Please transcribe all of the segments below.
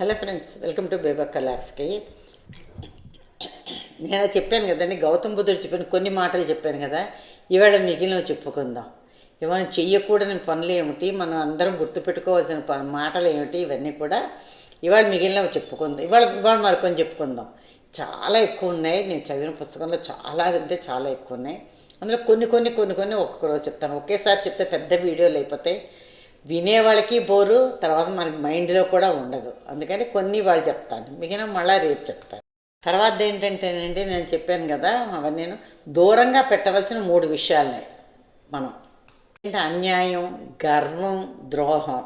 Hello friends welcome to బేబా కలర్స్కి. నేను చెప్పాను కదండి గౌతమ్ బుద్ధుడు చెప్పిన కొన్ని మాటలు చెప్పాను కదా ఇవాళ మిగిలినవి చెప్పుకుందాం. ఇవాళ చెయ్యకూడని పనులు ఏమిటి మనం అందరం గుర్తుపెట్టుకోవాల్సిన ప మాటలు ఏమిటి ఇవన్నీ కూడా ఇవాళ మిగిలినవి చెప్పుకుందాం. ఇవాళ ఇవాళ మరికొని చెప్పుకుందాం. చాలా ఎక్కువ ఉన్నాయి నేను చదివిన పుస్తకంలో చాలా అంటే చాలా ఎక్కువ ఉన్నాయి. అందులో కొన్ని కొన్ని కొన్ని కొన్ని ఒక్కొక్క రోజు చెప్తాను. ఒకేసారి చెప్తే పెద్ద వీడియోలు అయిపోతాయి. వినేవాళ్ళకి బోరు తర్వాత మనకి మైండ్లో కూడా ఉండదు. అందుకని కొన్ని వాళ్ళు చెప్తాను. మిగిలిన మళ్ళీ రేపు చెప్తాను. తర్వాత ఏంటంటేనండి నేను చెప్పాను కదా అవన్నీ నేను దూరంగా పెట్టవలసిన మూడు విషయాలనే మనం. అంటే అన్యాయం గర్వం ద్రోహం.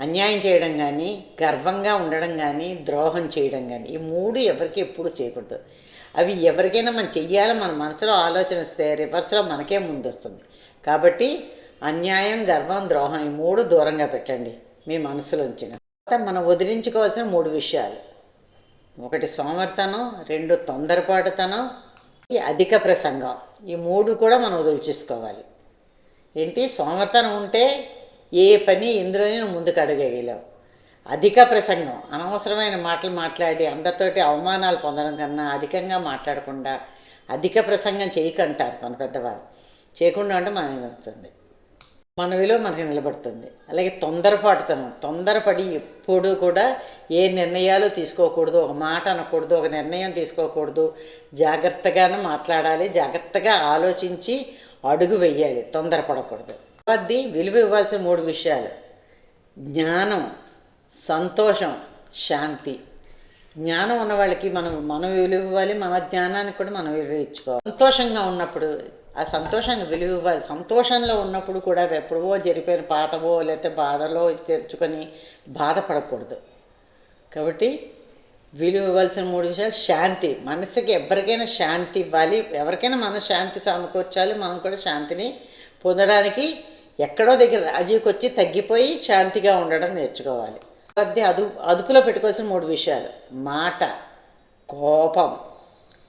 అన్యాయం చేయడం కానీ గర్వంగా ఉండడం కానీ ద్రోహం చేయడం కానీ ఈ మూడు ఎవరికి ఎప్పుడు చేయకూడదు. అవి ఎవరికైనా మనం చెయ్యాలి మన మనసులో ఆలోచన వస్తే రివర్స్లో మనకే ముందు వస్తుంది కాబట్టి అన్యాయం గర్వం ద్రోహం ఈ మూడు దూరంగా పెట్టండి. మీ మనసులోంచిన తర్వాత మనం వదిలించుకోవాల్సిన మూడు విషయాలు. ఒకటి సోమర్తనం రెండు తొందరపాటుతనం ఈ అధిక ప్రసంగం. ఈ మూడు కూడా మనం వదిలిచేసుకోవాలి. ఏంటి? సోమర్తనం ఉంటే ఏ పని ఇందులోనే ముందుకు అడగగలేవు అధిక ప్రసంగం అనవసరమైన మాటలు మాట్లాడి అందరితోటి అవమానాలు పొందడం కన్నా అధికంగా మాట్లాడకుండా అధిక ప్రసంగం చేయకంటారు మన పెద్దవాళ్ళు. చేయకుండా అంటే మన అవుతుంది మన విలువ మనకి నిలబడుతుంది. అలాగే తొందరపాటుతనం తొందరపడి ఎప్పుడు కూడా ఏ నిర్ణయాలు తీసుకోకూడదు ఒక మాట అనకూడదు ఒక నిర్ణయం తీసుకోకూడదు. జాగ్రత్తగానే మాట్లాడాలి జాగ్రత్తగా ఆలోచించి అడుగు వెయ్యాలి తొందరపడకూడదు. కొద్ది విలువ ఇవ్వాల్సిన మూడు విషయాలు. జ్ఞానం సంతోషం శాంతి. జ్ఞానం ఉన్న వాళ్ళకి మనం మనం విలువ ఇవ్వాలి మన జ్ఞానానికి కూడా మనం విలువ ఇచ్చుకోవాలి. సంతోషంగా ఉన్నప్పుడు ఆ సంతోషాన్ని విలువ ఇవ్వాలి. సంతోషంలో ఉన్నప్పుడు కూడా ఎప్పుడో జరిపోయిన పాతవో లేకపోతే బాధలో తెరుచుకొని బాధపడకూడదు. కాబట్టి విలువ ఇవ్వాల్సిన మూడు విషయాలు శాంతి. మనసుకి ఎవరికైనా శాంతి ఇవ్వాలి. ఎవరికైనా మనం శాంతి సమకూర్చాలి. మనం కూడా శాంతిని పొందడానికి ఎక్కడో దగ్గర రాజీకి వచ్చి తగ్గిపోయి శాంతిగా ఉండడం నేర్చుకోవాలి. అది అదు అదుపులో పెట్టుకోవాల్సిన మూడు విషయాలు. మాట కోపం.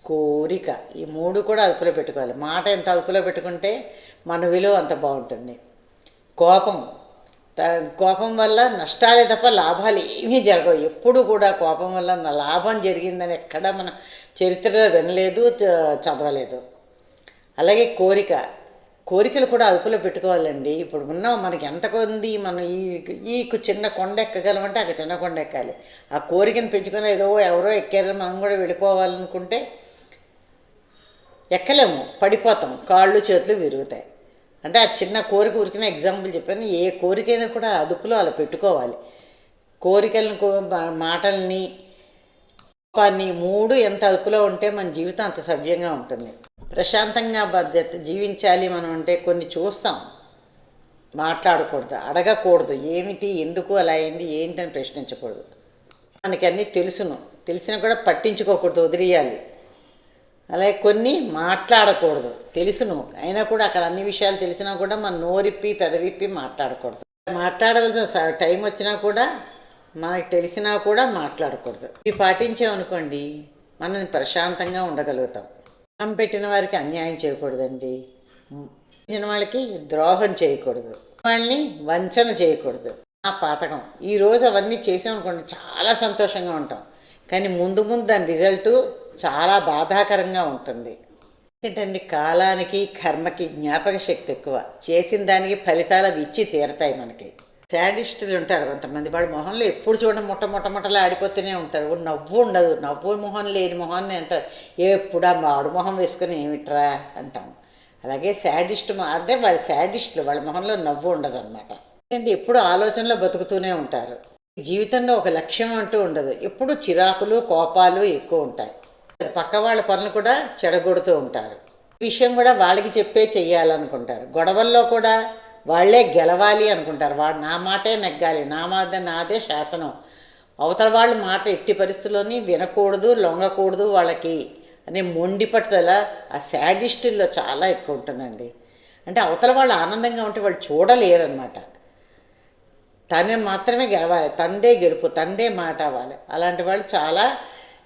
కోరిక. ఈ మూడు కూడా అదుపులో పెట్టుకోవాలి. మాట ఎంత అదుపులో పెట్టుకుంటే మన విలువ అంత బాగుంటుంది. కోపం. త- కోపం వల్ల నష్టాలే తప్ప లాభాలు ఏమీ జరగవు. ఎప్పుడు కూడా కోపం వల్ల నా లాభం జరిగిందని ఎక్కడ మన చరిత్రలో వినలేదు చ- చదవలేదు. అలాగే కోరిక. కోరికలు కూడా అదుపులో పెట్టుకోవాలండి. ఇప్పుడు ఉన్నాం మనకి ఎంత కొంది మనం ఈ ఈ చిన్న కొండ ఎక్కగలమంటే అక్కడ చిన్న కొండ ఎక్కాలి. ఆ కోరికను పెంచుకొని ఏదో ఎవరో ఎక్కారని మనం కూడా వెళ్ళిపోవాలనుకుంటే ఎక్కలేము పడిపోతాం కాళ్ళు చేతులు విరుగుతాయి. అంటే ఆ చిన్న కోరిక ఊరికిన ఎగ్జాంపుల్ చెప్పాను ఏ కోరికైనా కూడా అదుపులో అలా పెట్టుకోవాలి. కోరికలను మాటల్ని కోపాన్ని మూడు ఎంత అదుపులో ఉంటే మన జీవితం అంత సవ్యంగా ఉంటుంది. ప్రశాంతంగా బాధ్యత జీవించాలి మనం అంటే కొన్ని చూస్తాం. మాట్లాడకూడదు అడగకూడదు ఏమిటి ఎందుకు అలా అయింది ఏంటని ప్రశ్నించకూడదు. మనకి అన్నీ తెలుసును. తెలిసినా కూడా పట్టించుకోకూడదు వదిలేయాలి. అలాగే కొన్ని మాట్లాడకూడదు. తెలుసును అయినా కూడా అక్కడ అన్ని విషయాలు తెలిసినా కూడా మన నోరిప్పి పెదవిప్పి మాట్లాడకూడదు. మాట్లాడవలసిన టైం వచ్చినా కూడా మనకు తెలిసినా కూడా మాట్లాడకూడదు. ఇవి పాటించామనుకోండి మనం ప్రశాంతంగా ఉండగలుగుతాం. అన్నం పెట్టిన వారికి అన్యాయం చేయకూడదండి. వాళ్ళకి ద్రోహం చేయకూడదు. వాళ్ళని వంచన చేయకూడదు. ఆ పాతకం. ఈరోజు అవన్నీ చేసామనుకోండి చాలా సంతోషంగా ఉంటాం. కానీ ముందు ముందు దాని రిజల్ట్ చాలా బాధాకరంగా ఉంటుంది. ఎందుకంటే కాలానికి కర్మకి జ్ఞాపక శక్తి ఎక్కువ. చేసిన దానికి ఫలితాలు అవి ఇచ్చి తీరతాయి మనకి. శాడిస్టులు ఉంటారు కొంతమంది. వాడి మొహంలో ఎప్పుడు చూడండి ముట్ట ముట్ట ముట్టలు ఆడిపోతూనే ఉంటారు. నవ్వు ఉండదు. నవ్వు మొహం లేని మొహాన్ని అంటారు. ఎప్పుడు ఆ మాడు మొహం వేసుకొని ఏమిట్రా? అంటాం. అలాగే శాడిస్ట్ అంటే వాళ్ళ శాడిస్టులు వాళ్ళ మొహంలో నవ్వు ఉండదు అనమాట అంటే ఎప్పుడు ఆలోచనలో బతుకుతూనే ఉంటారు. జీవితంలో ఒక లక్ష్యం అంటూ ఉండదు. ఎప్పుడు చిరాకులు కోపాలు ఎక్కువ ఉంటాయి. పక్క వాళ్ళ పనులు కూడా చెడగొడుతూ ఉంటారు. విషయం కూడా వాళ్ళకి చెప్పే చెయ్యాలనుకుంటారు. గొడవల్లో కూడా వాళ్ళే గెలవాలి అనుకుంటారు. వాడు నా మాటే నెగ్గాలి. నా మాట నాదే శాసనం. అవతల వాళ్ళ మాట ఎట్టి పరిస్థితుల్లోని వినకూడదు లొంగకూడదు వాళ్ళకి అనే మొండి పట్టుదల ఆ శాడిస్టుల్లో చాలా ఎక్కువ ఉంటుందండి. అంటే అవతల వాళ్ళు ఆనందంగా ఉంటే వాళ్ళు చూడలేరనమాట తనే మాత్రమే గెలవాలి. తందే గెలుపు తందే మాట అవ్వాలి. అలాంటి వాళ్ళు చాలా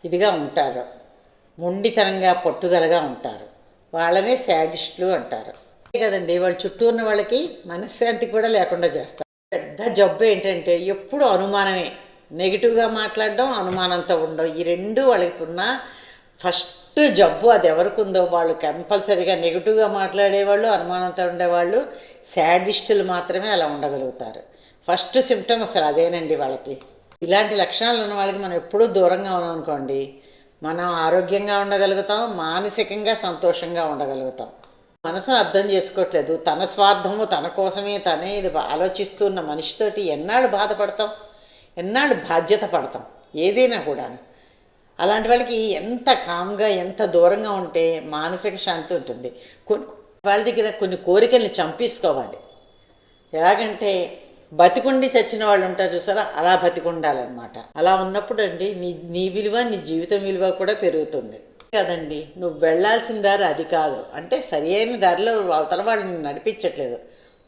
ఇదిగా ఉంటారు. మొండితనంగా పట్టుదలగా ఉంటారు. వాళ్ళనే శాడిస్టులు అంటారు. అంతే కదండి వాళ్ళ చుట్టూ ఉన్న వాళ్ళకి మనశ్శాంతి కూడా లేకుండా చేస్తారు. పెద్ద జబ్బు ఏంటంటే ఎప్పుడు అనుమానమే. నెగిటివ్గా మాట్లాడడం అనుమానంతో ఉండడం ఈ రెండు వాళ్ళకి ఉన్న ఫస్ట్ జబ్బు అది ఎవరికి ఉందో వాళ్ళు కంపల్సరీగా నెగిటివ్గా మాట్లాడేవాళ్ళు అనుమానంతో ఉండేవాళ్ళు శాడిస్టులు మాత్రమే అలా ఉండగలుగుతారు. ఫస్ట్ సిమ్టమ్ అసలు అదేనండి వాళ్ళకి. ఇలాంటి లక్షణాలు ఉన్న వాళ్ళకి మనం ఎప్పుడూ దూరంగా ఉన్నాం అనుకోండి మనం ఆరోగ్యంగా ఉండగలుగుతాం మానసికంగా సంతోషంగా ఉండగలుగుతాం. మనసును అర్థం చేసుకోవట్లేదు తన స్వార్థము తన కోసమే తనే ఇది ఆలోచిస్తున్న మనిషితోటి ఎన్నాళ్ళు బాధపడతాం? ఎన్నాళ్ళు బాధ్యత పడతాం? ఏదైనా కూడా అలాంటి వాళ్ళకి ఎంత కామ్గా ఎంత దూరంగా ఉంటే మానసిక శాంతి ఉంటుంది. కొన్ని వాళ్ళ దగ్గర కొన్ని కోరికల్ని చంపేసుకోవాలి. ఎలాగంటే బతికుండి చచ్చిన వాళ్ళు ఉంటారు చూసారా? అలా బతికుండాలన్నమాట. అలా ఉన్నప్పుడు అండి నీ నీ విలువ నీ జీవితం విలువ కూడా పెరుగుతుంది. కదండి నువ్వు వెళ్ళాల్సిన దారి అది కాదు. అంటే సరి అయిన దారిలో అవతల వాళ్ళు నడిపించట్లేదు.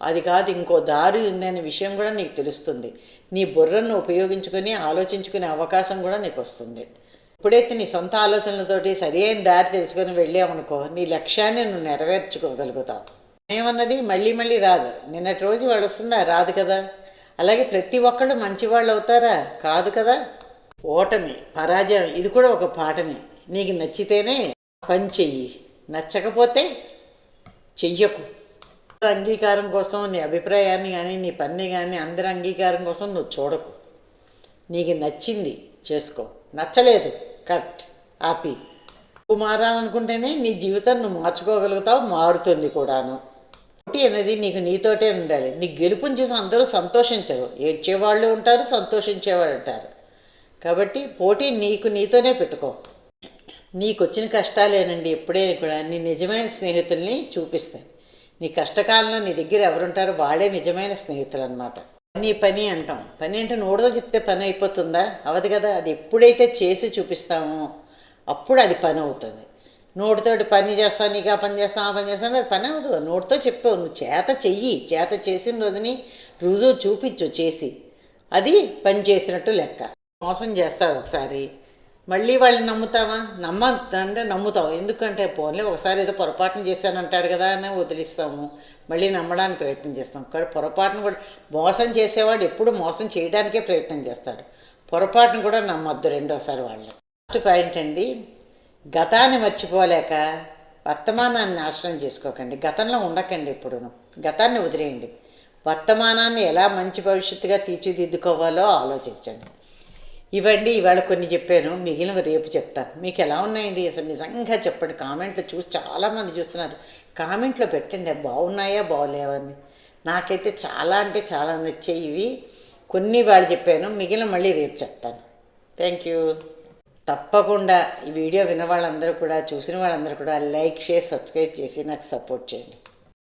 అది కాదు ఇంకో దారి ఉందనే విషయం కూడా నీకు తెలుస్తుంది. నీ బుర్రను ఉపయోగించుకొని ఆలోచించుకునే అవకాశం కూడా నీకు వస్తుంది. ఇప్పుడైతే నీ సొంత ఆలోచనలతోటి సరి అయిన దారి తెలుసుకొని వెళ్ళామనుకో నీ లక్ష్యాన్ని నువ్వు నెరవేర్చుకోగలుగుతావు. ఏమన్నది మళ్ళీ మళ్ళీ రాదు. నిన్నటి రోజు వాళ్ళు వస్తుందా రాదు కదా. అలాగే ప్రతి ఒక్కళ్ళు మంచివాళ్ళు అవుతారా కాదు కదా. ఓటమి పరాజయం ఇది కూడా ఒక పాఠమే నీకు నచ్చితేనే పని చెయ్యి. నచ్చకపోతే చెయ్యకు. అందరి అంగీకారం కోసం నీ అభిప్రాయాన్ని కానీ నీ పని కానీ అందరి అంగీకారం కోసం నువ్వు చూడకు. నీకు నచ్చింది చేసుకో. నచ్చలేదు. కట్. ఆపి. నువ్వు మారాలనుకుంటేనే నీ జీవితం నువ్వు మార్చుకోగలుగుతావు. మారుతుంది కూడాను. పోటీ అనేది నీకు నీతోటే ఉండాలి. నీ గెలుపుని చూసి అందరూ సంతోషించరు. ఏడ్చేవాళ్ళు ఉంటారు సంతోషించేవాళ్ళు ఉంటారు. కాబట్టి పోటీ నీకు నీతోనే పెట్టుకో. నీకు వచ్చిన కష్టాలేనండి ఎప్పుడైనా కూడా నీ నిజమైన స్నేహితుల్ని చూపిస్తాయి. నీ కష్టకాలంలో నీ దగ్గర ఎవరుంటారో వాళ్ళే నిజమైన స్నేహితులు అనమాట పని పని అంటాం. పని అంటే నూడదో చెప్తే పని అయిపోతుందా? అవదు కదా. అది ఎప్పుడైతే చేసి చూపిస్తామో అప్పుడు అది పని అవుతుంది. నోటితోటి పని చేస్తాను నీకు ఆ పని చేస్తాను ఆ పని చేస్తాను అది పని అవ్వదు. నోటితో చెప్పావు నువ్వు చేత చెయ్యి చేత చేసిన రోజుని రుజువు చూపించు చేసి. అది పని చేసినట్టు లెక్క. మోసం చేస్తారు ఒకసారి. మళ్ళీ వాళ్ళని నమ్ముతావా? నమ్మ అంటే నమ్ముతావు. ఎందుకంటే పోన్లే ఒకసారి ఏదో పొరపాటున చేశానంటాడు కదా అని వదిలిస్తాము. మళ్ళీ నమ్మడానికి ప్రయత్నం చేస్తాం. కానీ పొరపాటును కూడా మోసం చేసేవాడు ఎప్పుడు మోసం చేయడానికే ప్రయత్నం చేస్తాడు. పొరపాటును కూడా నమ్మద్దు రెండోసారి వాళ్ళు ఫస్ట్ పాయింట్ అండి గతాన్ని మర్చిపోలేక వర్తమానాన్ని నాశనం చేసుకోకండి. గతంలో ఉండకండి ఎప్పుడును గతాన్ని వదిలేయండి. వర్తమానాన్ని ఎలా మంచి భవిష్యత్తుగా తీర్చిదిద్దుకోవాలో ఆలోచించండి. ఇవ్వండి ఇవాళ కొన్ని చెప్పాను మిగిలిన రేపు చెప్తాను. మీకు ఎలా ఉన్నాయండి? అసలు నిజంగా చెప్పండి. కామెంట్లు చూసి చాలామంది చూస్తున్నారు. కామెంట్లో పెట్టండి. బాగున్నాయా బాగోలేవని నాకైతే చాలా అంటే చాలా నచ్చాయి ఇవి కొన్ని వాళ్ళు చెప్పాను మిగిలిన మళ్ళీ రేపు చెప్తాను. Thank you. తప్పకుండా ఈ వీడియో విన్న వాళ్ళందరూ కూడా చూసిన వాళ్ళందరూ కూడా లైక్ షేర్ సబ్స్క్రైబ్ చేసి నాకు సపోర్ట్ చేయండి.